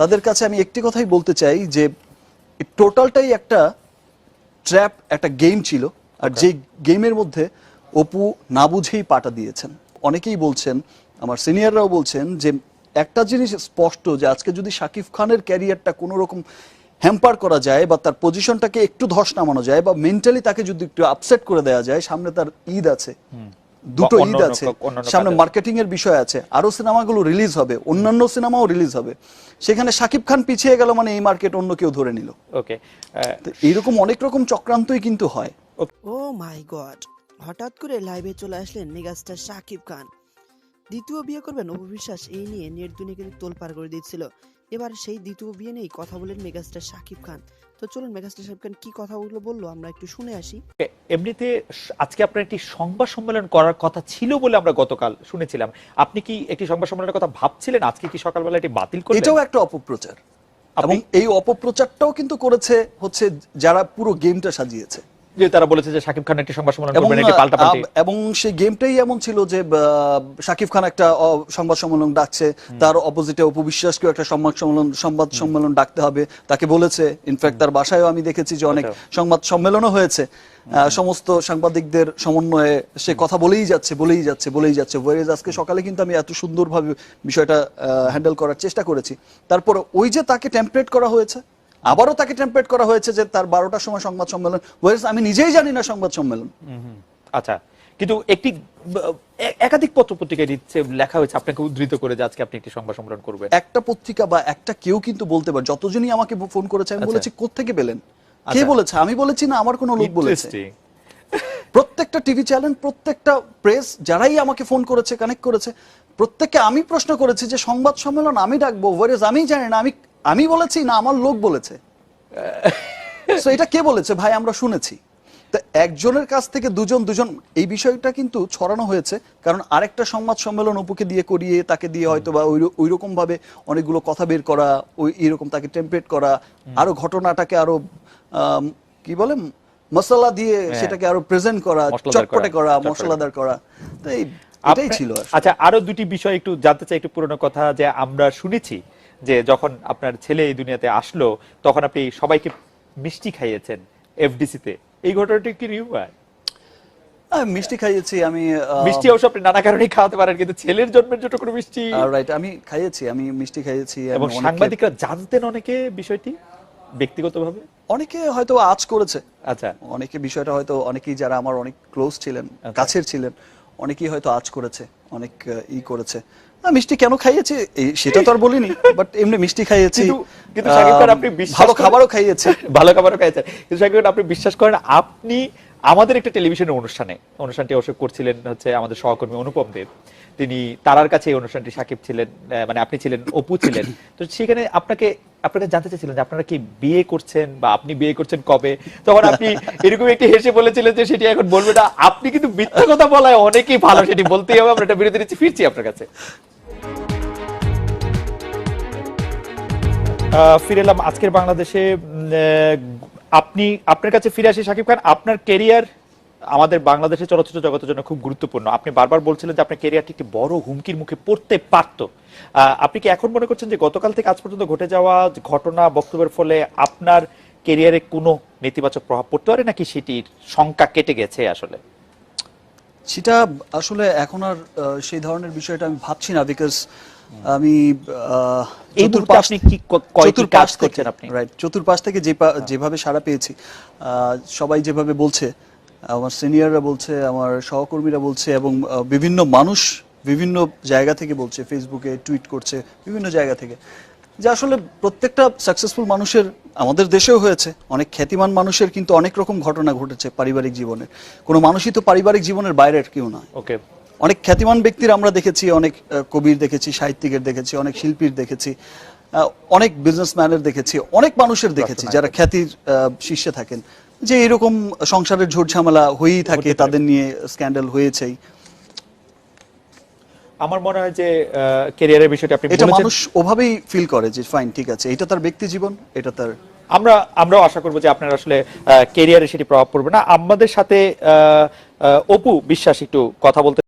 তাদের কাছে আমি একটি কথাই বলতে চাই যে টোটালটাই একটা ট্র্যাপ একটা গেম ছিল। আর যে গেমের মধ্যে অপু না বুঝেই পাটা দিয়েছেন। অনেকেই বলছেন আমার সিনিয়ররাও বলছেন যে একটা জিনিস স্পষ্ট যে আজকে যদি শাকিব খানের ক্যারিয়ারটা কোনো রকম হ্যাম্পার করা যায় বা তার পজিশনটাকে একটু ধস নামানো যায় বা মেন্টালি তাকে যদি একটু আপসেট করে দেওয়া যায় সামনে তার ঈদ আছে। দুটো ঈদ আছে। সামনে মার্কেটিং এর বিষয় আছে। আরও সিনেমাগুলো রিলিজ হবে অন্যান্য সিনেমাও রিলিজ হবে। সেখানে শাকিব খান পিছিয়ে গেল মানে এই মার্কেট অন্য কেউ ধরে নিল। ওকে তো এইরকম অনেক রকম চক্রান্তই কিন্তু হয়। ও মাই গড হঠাৎ করে লাইভে চলে আসলেন মেগাস্টার শাকিব খান। দ্বিতীয় বিয়ে করবেন অপু এই নিয়ে নেট দুনিয়া কিন্তু তোলপাড় করে দিচ্ছিল। এবার সেই দ্বিতীয় বিয়ে নিয়েই কথা বলেন মেগাস্টার শাকিব খান। তো চলুন মেগাস্টার শাকিব খান কি কথাগুলো বলল আমরা একটু শুনে আসি। এমনিতে আজকে আপনার একটি সংবাদ সম্মেলন করার কথা ছিল বলে আমরা গতকাল শুনেছিলাম। আপনি কি একটি সংবাদ সম্মেলনের কথা ভাবছিলেন? আজকে কি সকালবেলা এটি বাতিল করলেন? এটাও একটা অপপ্রচার। এবং এই অপপ্রচারটাও কিন্তু করেছে হচ্ছে যারা পুরো গেমটা সাজিয়েছে। যে তারা বলেছে যে শাকিব খান একটি সংবাদ সম্মেলন করবেন এটি পাল্টাপাল্টি। এবং সেই গেমটাই এমন ছিল যে শাকিব খান একটা সংবাদ সম্মেলন ডাকছে তার অপোজিটে একটা সংবাদ সম্মেলন সংবাদ সম্মেলন ডাকতে হবে তাকে বলেছে। ইনফ্যাক্ট তার বাসায়ও আমি দেখেছি যে অনেক আচ্ছা। সংবাদ সম্মেলনও হয়েছে। সমস্ত সাংবাদিকদের সমন্বয়ে সে কথা বলেই যাচ্ছে বলেই যাচ্ছে বলেই যাচ্ছে। ওয়ারেজ আজকে সকালে কিন্তু আমি এত সুন্দরভাবে বিষয়টা হ্যান্ডেল করার চেষ্টা করেছি। তারপর ওই যে তাকে টেম্পলেট করা হয়েছে আবারও তাকে টেম্পলেট করা হয়েছে যে তার বারোটার সময় সংবাদ সম্মেলন। আমি নিজেই জানি না সংবাদ সম্মেলন। আচ্ছা কিন্তু একটি একাধিক পত্র পত্রিকায় দিচ্ছে লেখা হয়েছে আপনাকে উদ্ধৃত করে যে আজকে আপনি একটি সংবাদ সম্মেলন করবেন। একটা পত্রিকা বা একটা কেউ কিন্তু বলতে পারে যতজনই আমাকে ফোন করেছে আমি আচ্ছা। বলেছি কোত্থেকে পেলেন? কে আচ্ছা। বলেছে? আমি বলেছি না আমার কোনো লোক বলেছে। প্রত্যেকটা টিভি চ্যানেল প্রত্যেকটা প্রেস যারাই আমাকে ফোন করেছে কানেক্ট করেছে প্রত্যেককে আমি প্রশ্ন করেছি যে সংবাদ সম্মেলন আমি ডাকবো ওয়ারেজ আমি জানি না আমি আমি বলেছি না আমার লোক বলেছে? এটা কে বলেছে? ভাই আমরা শুনেছি। তো একজনের কাছ থেকে দুজন দুজন এই বিষয়টা কিন্তু ছড়ানো হয়েছে কারণ আরেকটা সংবাদ সম্মেলন অপুকে দিয়ে করিয়ে তাকে দিয়ে হয়তো বা ওই রকম ভাবে অনেকগুলো কথা বের করা ওই এরকম তাকে টেম্পলেট করা আরও ঘটনাটাকে আরও কি বলে মশলা দিয়ে হ্যাঁ। সেটাকে আরও প্রেজেন্ট করা মশলাদার চটপটে করা, করা মশলাদার করা। তো এই এটাই ছিল আচ্ছা আরও দুটি বিষয় একটু জানতে চাই একটু পুরনো কথা যে আমরা শুনেছি যে যখন আপনার ছেলে এই দুনিয়াতে আসলো তখন আপনি সবাইকে মিষ্টি খাইয়েছেন এফডিসি তে এই ঘটনাটি কি আমি মিষ্টি খাইয়েছি আমি মিষ্টি অবশ্য আপনি নানা কারণেই খাওয়াতে পারেন কিন্তু ছেলের জন্মের জন্য কোনো মিষ্টি? রাইট আমি খাইয়েছি আমি মিষ্টি খাইয়েছি এবং সাংবাদিকরা জানতেন অনেকে বিষয়টি ব্যক্তিগতভাবে? অনেকে হয়তো আজ করেছে। আচ্ছা। অনেকে বিষয়টা হয়তো অনেকেই যারা আমার অনেক ক্লোজ ছিলেন আচ্ছা। কাছের ছিলেন অনেকেই হয়তো আজ করেছে। অনেক ই করেছে। না, মিষ্টি কেন খাইয়েছি? সেটা তো আর বলিনি বাট এমনি মিষ্টি খাইয়েছি। কিন্তু- শাকিব খান, আপনি বিশ্বাস ভালো খাবারও খাইয়েছি। ভালো খাবারও খাইয়েছেন। কিন্তু শাকিব খান, আপনি বিশ্বাস করেন আপনি আমাদের একটা টেলিভিশনের অনুষ্ঠানে অনুষ্ঠানটি অবশ্য করছিলেন হচ্ছে আমাদের সহকর্মী অনুপম দেব। তিনি তারার কাছে এই অনুষ্ঠানটি সাকিব ছিলেন মানে আপনি ছিলেন অপু ছিলেন। তো সেখানে আপনাকে আপনাকে জানতে চাইছিলেন যে আপনারা কি বিয়ে করছেন বা আপনি বিয়ে করছেন কবে? তখন আপনি এরকম একটি হেসে বলেছিলেন যে সেটি এখন বলবে না। আপনি কিন্তু মিথ্যা কথা বলায় অনেকেই ভালো, সেটি বলতেই হবে। আমরা এটা বিরতি নিচ্ছি, ফিরছি আপনার কাছে। ফিরে এলাম আজকের বাংলাদেশে। আপনি, আপনার কাছে ফিরে আসি সাকিব খান। আপনার কেরিয়ার আমাদের বাংলাদেশের চলচ্চিত্র জগতের জন্য খুব গুরুত্বপূর্ণ। আপনি বারবার বলছিলেন যে আপনার কেরিয়ারটি একটি বড় হুমকির মুখে পড়তে পারত। আপনি কি এখন মনে করছেন যে গতকাল থেকে আজ পর্যন্ত ঘটে যাওয়া ঘটনা বক্তব্যের ফলে আপনার কেরিয়ারে কোনো নেতিবাচক প্রভাব পড়তে পারে নাকি সেটির শঙ্কা কেটে গেছে আসলে? সেটা আসলে এখন আর সেই ধরনের বিষয়টা আমি ভাবছি না বিকজ আমি এই আপনি কি চতুর্পাশ কাজ করছেন থেকে- আপনি? right, চতুর্পাশ থেকে যে পা- যেভাবে সাড়া পেয়েছি আহ, সবাই যেভাবে বলছে আমার সিনিয়ররা বলছে আমার সহকর্মীরা বলছে এবং বিভিন্ন মানুষ বিভিন্ন জায়গা থেকে বলছে ফেসবুকে টুইট করছে বিভিন্ন জায়গা থেকে। যে আসলে প্রত্যেকটা সাকসেসফুল মানুষের আমাদের দেশেও হয়েছে। অনেক খ্যাতিমান মানুষের কিন্তু অনেক রকম ঘটনা ঘটেছে পারিবারিক জীবনে। কোনো মানুষই তো পারিবারিক জীবনের বাইরের কেউ নয়। ওকে অনেক খ্যাতিমান ব্যক্তির আমরা দেখেছি অনেক কবির দেখেছি সাহিত্যিকের দেখেছি অনেক শিল্পীর দেখেছি অনেক বিজনেসম্যানের দেখেছি অনেক মানুষের দেখেছি যারা খ্যাতির শীর্ষে থাকেন। যে এরকম সংসারের ঝামেলা হয়েই থাকে তাদের নিয়ে স্ক্যান্ডাল হয়েছেই। আমার মনে হয় যে কেরিয়ারের বিষয়টা আপনি এটা মানুষ ওভাবেই ফিল করে যে ফাইন ঠিক আছে এটা তার ব্যক্তি জীবন এটা তার আমরা আমরাও আশা করব যে আপনার আসলে কেরিয়ারে সেটি প্রভাব পড়বে না। আমাদের সাথে অপু বিশ্বাস একটু কথা বলতে